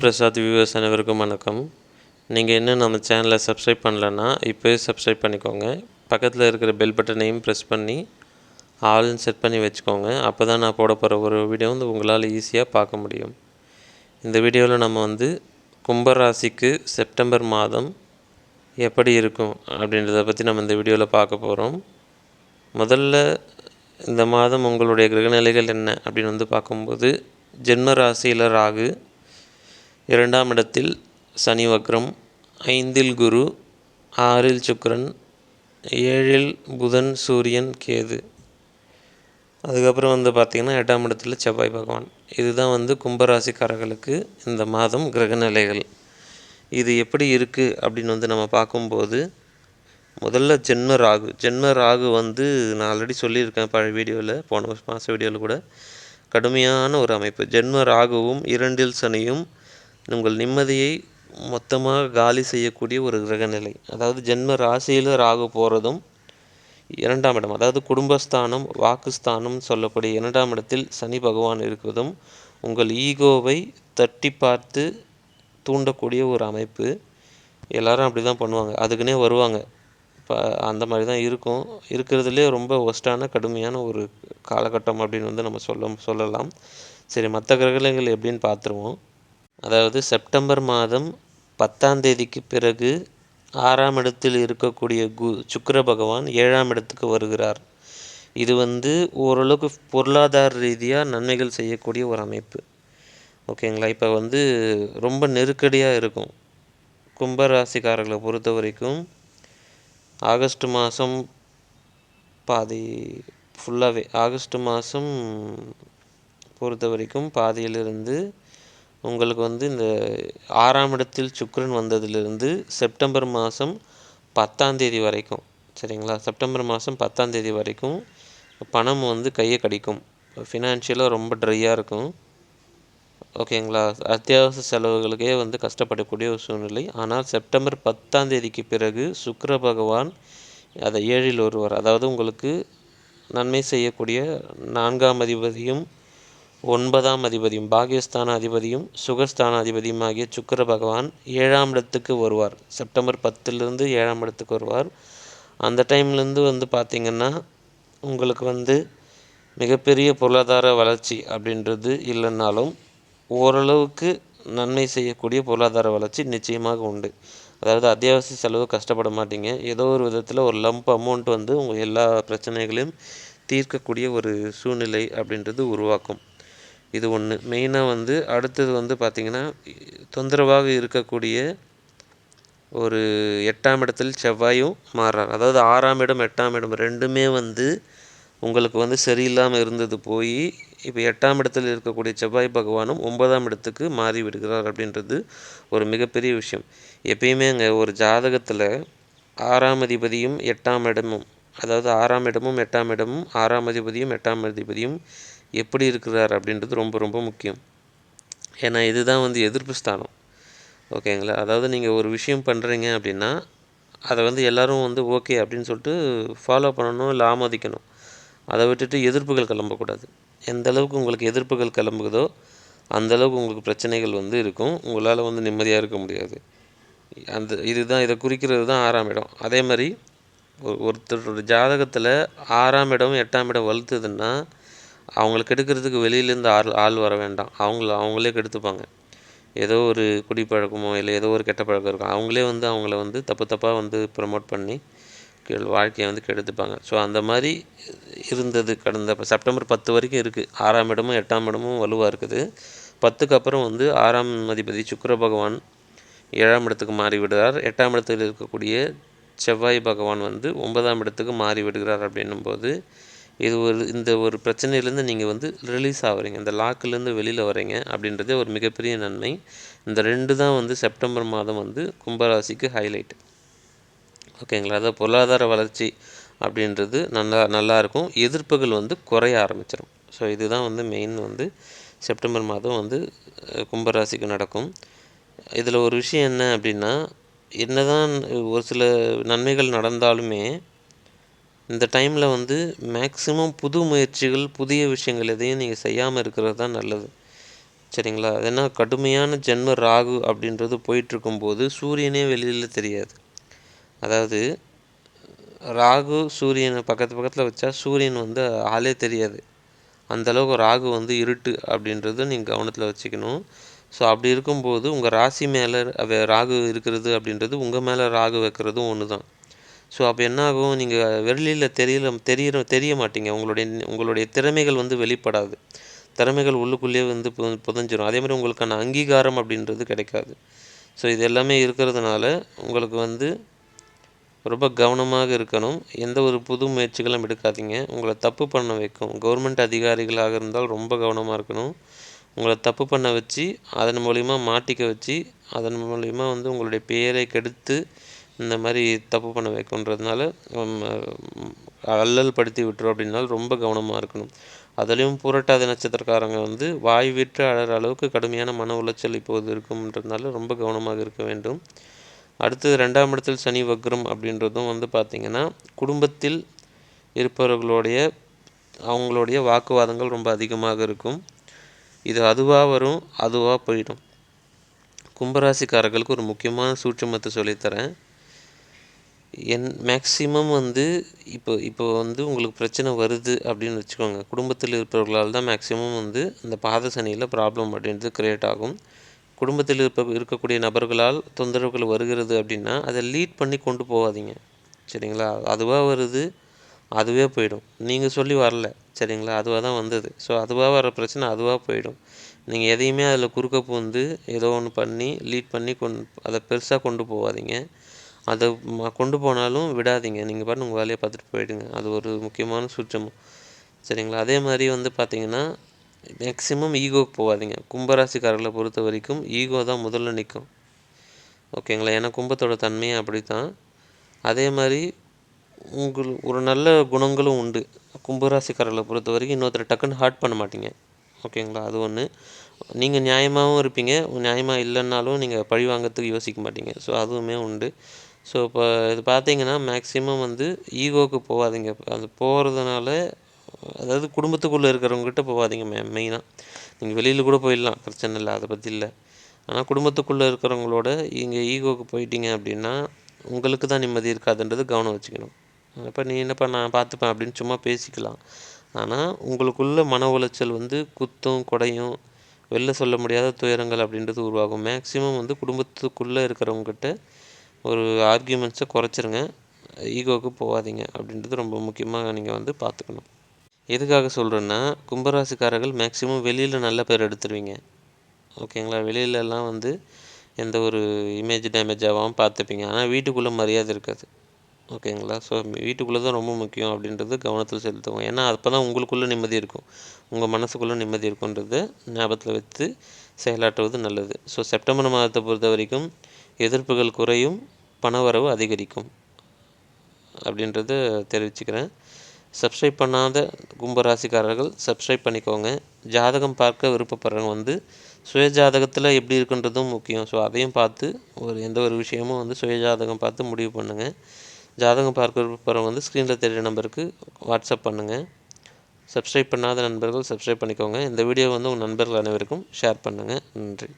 Prasad viewers அனைவருக்கும் வணக்கம். நீங்கள் இன்னும் நம்ம சேனலை சப்ஸ்கிரைப் பண்ணலன்னா இப்போயே சப்ஸ்கிரைப் பண்ணிக்கோங்க. பக்கத்தில் இருக்கிற பெல் பட்டனையும் ப்ரெஸ் பண்ணி ஆல்னு செட் பண்ணி வச்சுக்கோங்க. அப்போ தான் நான் போட போகிற ஒரு வீடியோ வந்து உங்களால் ஈஸியாக பார்க்க முடியும். இந்த வீடியோவில் நம்ம வந்து கும்பராசிக்கு செப்டம்பர் மாதம் எப்படி இருக்கும் அப்படின்றத பற்றி நம்ம இந்த வீடியோவில் பார்க்க போகிறோம் முதல்ல இந்த மாதம் உங்களுடைய கிரகநிலைகள் என்ன அப்படின்னு வந்து பார்க்கும்போது ஜென்ம ராசியில் ராகு இரண்டாம் இடத்தில் சனி வக்ரம் ஐந்தில் குரு ஆறில் சுக்கரன் ஏழில் புதன் சூரியன் கேது. அதுக்கப்புறம் வந்து பார்த்திங்கன்னா எட்டாம் இடத்துல செவ்வாய் பகவான். இதுதான் வந்து கும்பராசிக்காரர்களுக்கு இந்த மாதம் கிரகநிலைகள் இது எப்படி இருக்குது அப்படின்னு வந்து நம்ம பார்க்கும்போது முதல்ல ஜென்ம ராகு. ஜென்ம ராகு வந்து நான் ஆல்ரெடி சொல்லியிருக்கேன் பழைய வீடியோவில் போன மாத வீடியோவில் கூட. கடுமையான ஒரு அமைப்பு. ஜென்ம ராகுவும் இரண்டில் சனியும் உங்கள் நிம்மதியை மொத்தமாக காலி செய்யக்கூடிய ஒரு கிரகநிலை. அதாவது ஜென்ம ராசியில் ராகு போகிறதும் இரண்டாம் இடம். அதாவது குடும்பஸ்தானம் வாக்குஸ்தானம் சொல்லக்கூடிய இரண்டாம் இடத்தில் சனி பகவான் இருக்கிறதும் உங்கள் ஈகோவை தட்டி பார்த்து தூண்டக்கூடிய ஒரு அமைப்பு. எல்லாரும் அப்படி தான் பண்ணுவாங்க. அதுக்குன்னே வருவாங்க. இப்போ அந்த மாதிரி தான் இருக்கும். இருக்கிறதுலே ரொம்ப ஒஸ்ட்டான கடுமையான ஒரு காலகட்டம் அப்படின்னு வந்து நம்ம சொல்ல சொல்லலாம். சரி மற்ற கிரகங்கள் எப்படின்னு பார்த்துருவோம். அதாவது செப்டம்பர் மாதம் பத்தாம் தேதிக்கு பிறகு ஆறாம் இடத்தில் இருக்கக்கூடிய கு சுக்கர பகவான் ஏழாம் இடத்துக்கு வருகிறார். இது வந்து ஓரளவுக்கு பொருளாதார ரீதியாக நன்மைகள் செய்யக்கூடிய ஒரு அமைப்பு. ஓகேங்களா இப்போ வந்து ரொம்ப நெருக்கடியாக இருக்கும். கும்பராசிக்காரர்களை பொறுத்த வரைக்கும் ஆகஸ்ட் மாதம் பாதி ஃபுல்லாகவே ஆகஸ்ட் மாதம் பொறுத்த வரைக்கும் பாதியிலிருந்து உங்களுக்கு வந்து இந்த ஆறாம் இடத்தில் சுக்கிரன் வந்ததிலிருந்து செப்டம்பர் மாதம் பத்தாம் தேதி வரைக்கும் சரிங்களா? செப்டம்பர் மாதம் பத்தாம் தேதி வரைக்கும் பணம் வந்து கையை கடிக்கும். ஃபினான்ஷியலாக ரொம்ப ட்ரையாக இருக்கும். ஓகேங்களா? அத்தியாவசிய செலவுகளுக்கே வந்து கஷ்டப்படக்கூடிய ஒரு சூழ்நிலை. ஆனால் செப்டம்பர் பத்தாம் தேதிக்கு பிறகு சுக்கர பகவான் அதை ஏழில் ஒருவர் அதாவது உங்களுக்கு நன்மை செய்யக்கூடிய நான்காம் அதிபதியும் ஒன்பதாம் அதிபதியும் பாகியஸ்தான அதிபதியும் சுகஸ்தான அதிபதியும் ஆகிய சுக்கிர பகவான் ஏழாம் இடத்துக்கு வருவார். செப்டம்பர் பத்துலேருந்து ஏழாம் இடத்துக்கு வருவார். அந்த டைம்லேருந்து வந்து பார்த்திங்கன்னா உங்களுக்கு வந்து மிகப்பெரிய பொருளாதார வளர்ச்சி அப்படின்றது இல்லைன்னாலும் ஓரளவுக்கு நன்மை செய்யக்கூடிய பொருளாதார வளர்ச்சி நிச்சயமாக உண்டு. அதாவது அத்தியாவசிய செலவு கஷ்டப்பட மாட்டீங்க. ஏதோ ஒரு விதத்தில் ஒரு லம்ப் அமௌண்ட் வந்து உங்கள் எல்லா பிரச்சனைகளையும் தீர்க்கக்கூடிய ஒரு சூழ்நிலை அப்படின்றது உருவாக்கும். இது ஒன்று மெயினாக வந்து அடுத்தது வந்து பார்த்திங்கன்னா தொந்தரவாக இருக்கக்கூடிய ஒரு எட்டாம் இடத்தில் செவ்வாயும் மாறார். அதாவது ஆறாம் இடம் எட்டாம் இடம் ரெண்டுமே வந்து உங்களுக்கு வந்து சரியில்லாமல் இருந்தது போய் இப்போ எட்டாம் இடத்தில் இருக்கக்கூடிய செவ்வாய் பகவானும் ஒன்பதாம் இடத்துக்கு மாறி விடுகிறார் அப்படின்றது ஒரு மிகப்பெரிய விஷயம். எப்பயுமே அங்கே ஒரு ஜாதகத்தில் ஆறாம் அதிபதியும் எட்டாம் இடமும் அதாவது ஆறாம் இடமும் எட்டாம் இடமும் ஆறாம் அதிபதியும் எட்டாம் அதிபதியும் எப்படி இருக்கிறார் அப்படின்றது ரொம்ப ரொம்ப முக்கியம். ஏன்னா இதுதான் வந்து எதிர்ப்பு ஸ்தானம். ஓகேங்களா அதாவது நீங்கள் ஒரு விஷயம் பண்ணுறீங்க அப்படின்னா அதை வந்து எல்லோரும் வந்து ஓகே அப்படின்னு சொல்லிட்டு ஃபாலோ பண்ணணும் இல்லை ஆமோதிக்கணும். அதை விட்டுட்டு எதிர்ப்புகள் கிளம்பக்கூடாது. எந்த அளவுக்கு உங்களுக்கு எதிர்ப்புகள் கிளம்புதோ அந்த அளவுக்கு உங்களுக்கு பிரச்சனைகள் வந்து இருக்கும். உங்களால் வந்து நிம்மதியாக இருக்க முடியாது. அந்த இதுதான் இதை குறிக்கிறது தான் ஆறாம் இடம். அதே மாதிரி ஒருத்தரோட ஜாதகத்தில் ஆறாம் இடம் எட்டாம் இடம் வலுத்துதுன்னா அவங்கள கெடுக்கிறதுக்கு வெளியிலேருந்து ஆள் ஆள் வர வேண்டாம். அவங்கள அவங்களே கெடுத்துப்பாங்க. ஏதோ ஒரு குடிப்பழக்கமோ இல்லை ஏதோ ஒரு கெட்ட பழக்கம் இருக்கும். அவங்களே வந்து அவங்கள வந்து தப்பு தப்பாக வந்து ப்ரமோட் பண்ணி வாழ்க்கையை வந்து கெடுத்துப்பாங்க. ஸோ அந்த மாதிரி இருந்தது கடந்த செப்டம்பர் பத்து வரைக்கும் இருக்குது ஆறாம் இடமும் எட்டாம் இடமும் வலுவாக இருக்குது. பத்துக்கு அப்புறம் வந்து ஆறாம் அதிபதி சுக்கர பகவான் ஏழாம் இடத்துக்கு மாறி விடுறார் எட்டாம் இடத்தில் இருக்கக்கூடிய செவ்வாய் பகவான் வந்து ஒன்பதாம் இடத்துக்கு மாறி விடுகிறார் அப்படின்னும்போது இது ஒரு இந்த ஒரு பிரச்சனையிலேருந்து நீங்கள் வந்து ரிலீஸ் ஆகிறீங்க இந்த லாக்கிலேருந்து வெளியில் வரீங்க அப்படின்றதே ஒரு மிகப்பெரிய நன்மை. இந்த ரெண்டு தான் வந்து செப்டம்பர் மாதம் வந்து கும்பராசிக்கு ஹைலைட் ஓகேங்களா? அதாவது பொருளாதார வளர்ச்சி அப்படின்றது நல்லா நல்லாயிருக்கும் எதிர்ப்புகள் வந்து குறைய ஆரம்பிச்சிடும் ஸோ இதுதான் வந்து மெயின் வந்து செப்டம்பர் மாதம் வந்து கும்பராசிக்கு நடக்கும். இதில் ஒரு விஷயம் என்ன அப்படின்னா என்னதான் ஒரு சில நன்மைகள் நடந்தாலுமே இந்த டைமில் வந்து மேக்ஸிமம் புது முயற்சிகள் புதிய விஷயங்கள் எதையும் நீங்கள் செய்யாமல் இருக்கிறது தான் நல்லது. சரிங்களா? அது என்ன? கடுமையான ஜென்ம ராகு அப்படின்றது போயிட்டுருக்கும்போது சூரியனே வெளியில் தெரியாது. அதாவது ராகு சூரியனை பக்கத்து பக்கத்தில் வச்சா சூரியன் வந்து ஆளே தெரியாது. அந்தளவுக்கு ராகு வந்து இருட்டு அப்படின்றது நீங்கள் கவனத்தில் வச்சுக்கணும். ஸோ அப்படி இருக்கும்போது உங்கள் ராசி மேலே ராகு இருக்கிறது அப்படின்றது உங்கள் மேலே ராகு வைக்கிறதும் ஒன்று தான் ஸோ அப்போ என்ன ஆகும் நீங்கள் வெளியில் தெரியல தெரிய தெரிய மாட்டீங்க. உங்களுடைய உங்களுடைய திறமைகள் வந்து வெளிப்படாது. திறமைகள் உள்ளுக்குள்ளேயே வந்து பு புதஞ்சிரும். அதே மாதிரி உங்களுக்கான அங்கீகாரம் அப்படின்றது கிடைக்காது. ஸோ இது எல்லாமே இருக்கிறதுனால உங்களுக்கு வந்து ரொம்ப கவனமாக இருக்கணும். எந்த ஒரு புது முயற்சிகளும் எடுக்காதீங்க. உங்களை தப்பு பண்ண வைக்கும். கவர்மெண்ட் அதிகாரிகளாக இருந்தால் ரொம்ப கவனமாக இருக்கணும். உங்களை தப்பு பண்ண வச்சு அதன் மூலிமா மாட்டிக்க வச்சு அதன் மூலிமா வந்து உங்களுடைய பெயரை கெடுத்து இந்த மாதிரி தப்பு பண்ண வைக்கின்றதுனால அல்லல் படுத்தி விட்டுரும் அப்படின்னால ரொம்ப கவனமாக இருக்கணும். அதுலேயும் பூரட்டாதி நட்சத்திரக்காரங்க வந்து வாய் விட்டு அழகிற அளவுக்கு கடுமையான மன உளைச்சல் இப்போது இருக்கும்ன்றதுனால ரொம்ப கவனமாக இருக்க வேண்டும். அடுத்தது ரெண்டாம் இடத்தில் சனி வக்ரம் அப்படின்றதும் வந்து பார்த்திங்கன்னா குடும்பத்தில் இருப்பவர்களுடைய அவங்களுடைய வாக்குவாதங்கள் ரொம்ப அதிகமாக இருக்கும். இது அதுவாக வரும் அதுவாக போயிடும். கும்பராசிக்காரர்களுக்கு ஒரு முக்கியமான சூட்சமத்தை சொல்லித்தரேன். என் மேக்சிமம் வந்து இப்போ இப்போ வந்து உங்களுக்கு பிரச்சனை வருது அப்படின்னு வச்சுக்கோங்க. குடும்பத்தில் இருப்பவர்களால் தான் மேக்ஸிமம் வந்து அந்த பாத சனியில் ப்ராப்ளம் அப்படின்றது க்ரியேட் ஆகும். குடும்பத்தில் இருப்ப இருக்கக்கூடிய நபர்களால் தொந்தரவுகள் வருகிறது அப்படின்னா அதை லீட் பண்ணி கொண்டு போகாதீங்க. சரிங்களா? அதுவாக வருது அதுவே போயிடும். நீங்கள் சொல்லி வரல. சரிங்களா? அதுவாக தான் வந்தது. ஸோ அதுவாக வர பிரச்சனை அதுவாக போயிடும். நீங்கள் எதையுமே அதில் குறுக்க பூந்து ஏதோ ஒன்று பண்ணி லீட் பண்ணி கொண் அதை பெருசாக கொண்டு போகாதீங்க அதை கொண்டு போனாலும் விடாதீங்க. நீங்கள் பாட்டு உங்கள் வேலையை பார்த்துட்டு போயிடுங்க. அது ஒரு முக்கியமான சுற்றமும் சரிங்களா? அதே மாதிரி வந்து பார்த்தீங்கன்னா மேக்ஸிமம் ஈகோக்கு போகாதீங்க கும்பராசிக்காரர்களை பொறுத்த வரைக்கும் ஈகோ தான் முதல்ல நிற்கும் ஓகேங்களா? ஏன்னா கும்பத்தோட தன்மையே அப்படி தான் அதே மாதிரி உங்கள் ஒரு நல்ல குணங்களும் உண்டு. கும்பராசிக்காரர்களை பொறுத்த வரைக்கும் இன்னொருத்தர் டக்குன்னு ஹர்ட் பண்ண மாட்டீங்க. ஓகேங்களா? அது ஒன்று நீங்கள் நியாயமாகவும் இருப்பீங்க. நியாயமாக இல்லைன்னாலும் நீங்கள் பழி வாங்கிறதுக்கு யோசிக்க மாட்டீங்க. ஸோ அதுவுமே உண்டு. ஸோ இப்போ இது பார்த்தீங்கன்னா மேக்ஸிமம் வந்து ஈகோவுக்கு போகாதீங்க. அது போகிறதுனால அதாவது குடும்பத்துக்குள்ளே இருக்கிறவங்ககிட்ட போகாதீங்க. மே மெயினாக நீங்கள் வெளியில் கூட போயிடலாம். பிரச்சனை இல்லை. அதை பற்றி இல்லை. ஆனால் குடும்பத்துக்குள்ளே இருக்கிறவங்களோட இங்கே ஈகோவுக்கு போயிட்டீங்க அப்படின்னா உங்களுக்கு தான் நிம்மதி இருக்காதுன்றது கவனம் வச்சுக்கணும். இப்போ நீ என்னப்பா நான் பார்த்துப்பேன் அப்படின்னு சும்மா பேசிக்கலாம். ஆனால் உங்களுக்குள்ள மன உளைச்சல் வந்து குத்தும் குடையும் வெளில சொல்ல முடியாத துயரங்கள் அப்படின்றது உருவாகும். மேக்ஸிமம் வந்து குடும்பத்துக்குள்ளே இருக்கிறவங்ககிட்ட ஒரு ஆர்கியூமெண்ட்ஸை குறைச்சிருங்க. ஈகோவுக்கு போகாதீங்க அப்படின்றது ரொம்ப முக்கியமாக நீங்கள் வந்து பார்த்துக்கணும். எதுக்காக சொல்கிறேன்னா கும்பராசிக்காரர்கள் மேக்ஸிமம் வெளியில் நல்ல பேர் எடுத்துருவீங்க. ஓகேங்களா? வெளியிலலாம் வந்து எந்த ஒரு இமேஜ் டேமேஜ் ஆகாமல் பார்த்துப்பீங்க. ஆனால் வீட்டுக்குள்ளே மரியாதை இருக்காது. ஓகேங்களா? ஸோ வீட்டுக்குள்ளே தான் ரொம்ப முக்கியம் அப்படின்றது கவனத்தில் செலுத்துவோம். ஏன்னா அப்போ தான் உங்களுக்குள்ளே நிம்மதி இருக்கும். உங்கள் மனசுக்குள்ளே நிம்மதி இருக்குன்றது ஞாபகத்தில் வைத்து செயலாற்றுவது நல்லது. ஸோ செப்டம்பர் மாதத்தை பொறுத்த வரைக்கும் எதிர்ப்புகள் குறையும் பணவரவு அதிகரிக்கும் அப்படின்றத தெரிவிச்சுக்கிறேன். சப்ஸ்கிரைப் பண்ணாத கும்பராசிக்காரர்கள் சப்ஸ்கிரைப் பண்ணிக்கோங்க. ஜாதகம் பார்க்க விருப்பப்படுறவங்க வந்து சுய ஜாதகத்தில் எப்படி இருக்குன்றதும் முக்கியம். ஸோ அதையும் பார்த்து ஒரு எந்த ஒரு விஷயமும் வந்து சுய ஜாதகம் பார்த்து முடிவு பண்ணுங்கள் ஜாதகம் பார்க்க விருப்பப்படுறவங்க வந்து ஸ்க்ரீனில் தெரியுற நம்பருக்கு வாட்ஸ்அப் பண்ணுங்கள் சப்ஸ்கிரைப் பண்ணாத நண்பர்கள் சப்ஸ்கிரைப் பண்ணிக்கோங்க. இந்த வீடியோ வந்து உங்கள் நண்பர்கள் அனைவருக்கும் ஷேர் பண்ணுங்கள் நன்றி.